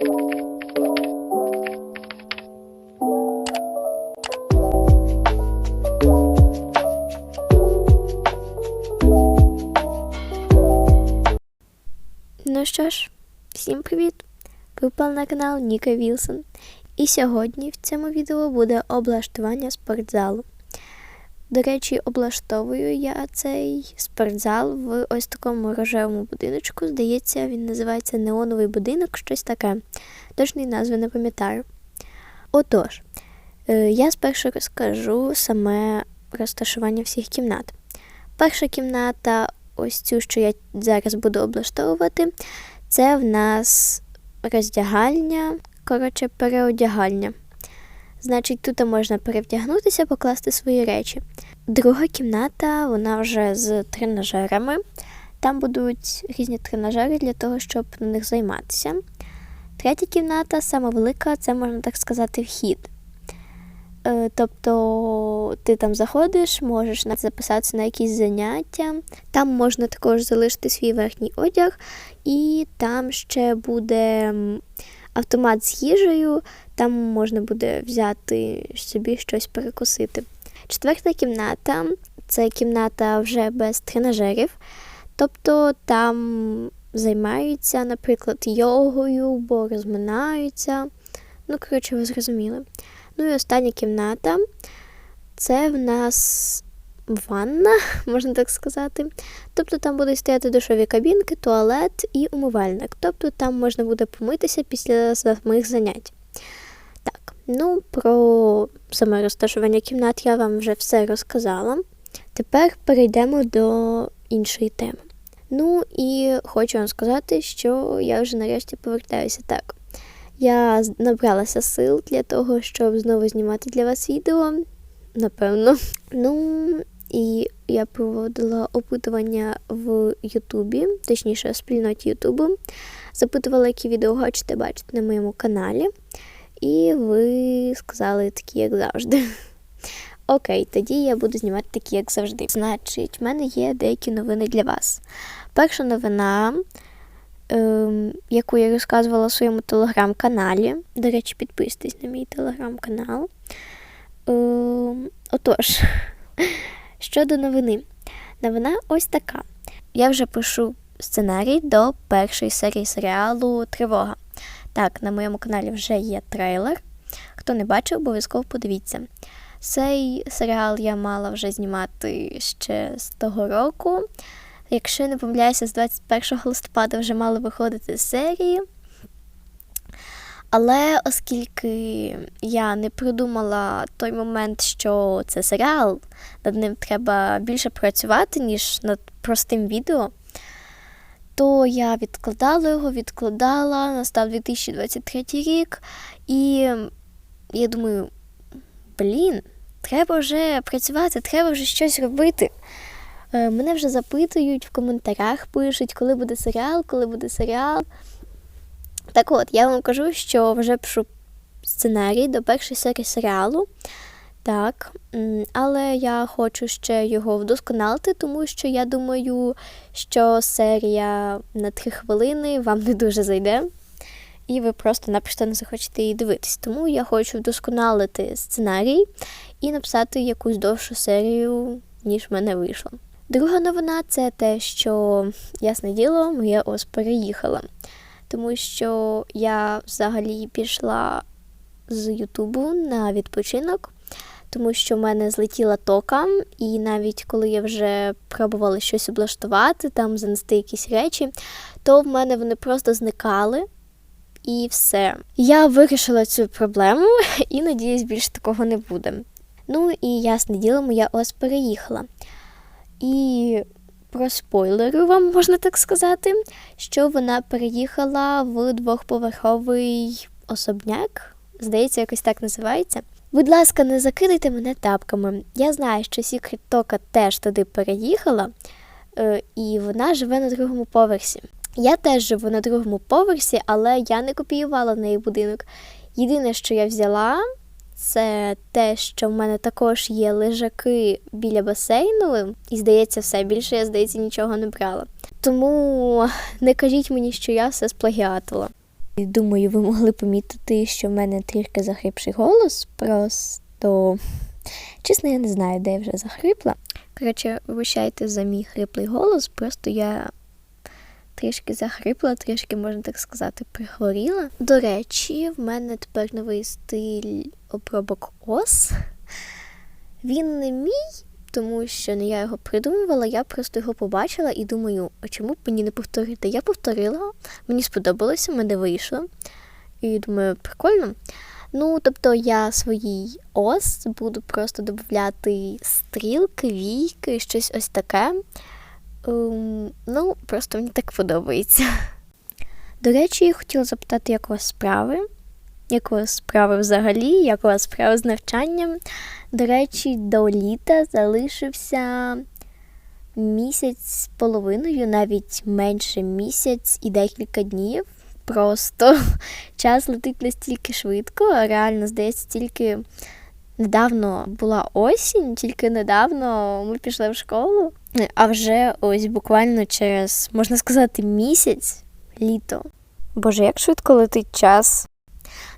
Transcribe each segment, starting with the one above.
Ну що ж, всім привіт! Ви впали на канал Ніка Вілсон. І сьогодні в цьому відео буде облаштування спортзалу. До речі, облаштовую я цей спортзал в ось такому рожевому будиночку. Здається, він називається Неоновий будинок, щось таке. Точної назви не пам'ятаю. Отож, е, я спершу розкажу саме розташування всіх кімнат. Перша кімната, ось цю, що я зараз буду облаштовувати, це в нас роздягальня, коротше, переодягальня. Значить, тут можна перевдягнутися, покласти свої речі. Друга кімната, вона вже з тренажерами. Там будуть різні тренажери для того, щоб на них займатися. Третя кімната, сама велика, це можна так сказати, вхід. Е, Тобто ти там заходиш, можеш записатися на якісь заняття. Там можна також залишити свій верхній одяг, і там ще буде автомат з їжею, там можна буде взяти собі щось перекусити. Четверта кімната це кімната вже без тренажерів, тобто там займаються, наприклад, йогою, бо розминаються. Ну, коротше, ви зрозуміли. Ну і остання кімната це в нас ванна, можна так сказати. Тобто там будуть стояти душові кабінки, туалет і умивальник. Тобто там можна буде помитися після самих занять. Так, ну про саме розташування кімнат я вам вже все розказала. Тепер перейдемо до іншої теми. Ну і хочу вам сказати, що я вже нарешті повертаюся так. Я набралася сил для того, щоб знову знімати для вас відео, напевно. Ну і я проводила опитування в Ютубі, точніше, в спільноті Ютубу. Запитувала, які відео хочете бачити на моєму каналі. І ви сказали такі, як завжди. Окей, тоді я буду знімати такі, як завжди. Значить, в мене є деякі новини для вас. Перша новина ем, яку я розказувала в своєму телеграм-каналі. До речі, підписуйтесь на мій телеграм-канал. Ем, отож, щодо новини. Новина ось така. Я вже пишу сценарій до першої серії серіалу Тривога. Так, на моєму каналі вже є трейлер. Хто не бачив, обов'язково подивіться. Цей серіал я мала вже знімати ще з того року. Якщо не помиляюся, з 21 листопада вже мали виходити серії. Але оскільки я не придумала той момент, що це серіал, над ним треба більше працювати, ніж над простим відео, то я відкладала його, відкладала, настав 2023 рік, і я думаю, блін, треба вже працювати, треба вже щось робити. Е, Мене вже запитують в коментарях, пишуть, коли буде серіал, коли буде серіал. Так от, я вам кажу, що вже пишу сценарій до першої серії серіалу. Так, але я хочу ще його вдосконалити, тому що я думаю, що серія на три хвилини вам не дуже зайде, і ви просто-напросто не захочете її дивитись. Тому я хочу вдосконалити сценарій і написати якусь довшу серію, ніж в мене вийшло. Друга новина це те, що ясне діло, моя ос переїхала. Тому що я взагалі пішла з Ютубу на відпочинок, тому що в мене злетіла тока, і навіть коли я вже пробувала щось облаштувати, там занести якісь речі, то в мене вони просто зникали. І все. Я вирішила цю проблему і надіюсь, більше такого не буде. Ну і ясне діло, моя ос переїхала. І проспойлерю вам можна так сказати, що вона переїхала в двохповерховий особняк. Здається, якось так називається. Будь ласка, не закидайте мене тапками. Я знаю, що Сікрет Тока теж туди переїхала, е, і вона живе на другому поверсі. Я теж живу на другому поверсі, але я не копіювала неї будинок. Єдине, що я взяла, це те, що в мене також є лежаки біля басейну, і здається, все більше я, здається, нічого не брала. Тому не кажіть мені, що я все сплагіатила. Думаю, ви могли помітити, що в мене трішки захрипший голос. Просто, чесно, я не знаю, де я вже захрипла. Коротше, вибачайте за мій хриплий голос, просто я трішки захрипла, трішки, можна так сказати, прихворіла. До речі, в мене тепер новий стиль обробок ос. Він не мій, тому що не я його придумувала, я просто його побачила і думаю, а чому б мені не повторити? Я повторила, мені сподобалося, мене вийшло. І думаю, прикольно. Ну, тобто я своїй ос буду просто додати стрілки, війки, щось ось таке. Ем, ну, просто мені так подобається. До речі, я хотіла запитати, як у вас справи? Як у вас справи взагалі, як у вас справи з навчанням? До речі, до літа залишився місяць з половиною, навіть менше місяць і декілька днів. Просто час летить настільки швидко, а реально, здається, тільки недавно була осінь, тільки недавно ми пішли в школу. А вже ось буквально через, можна сказати, місяць літо. Боже, як швидко летить час.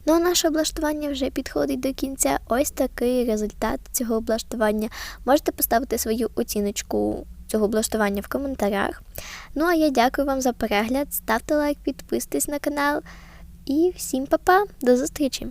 Ну, а наше облаштування вже підходить до кінця. Ось такий результат цього облаштування. Можете поставити свою оціночку цього облаштування в коментарях. Ну, а я дякую вам за перегляд. Ставте лайк, підписуйтесь на канал. І всім па-па, до зустрічі!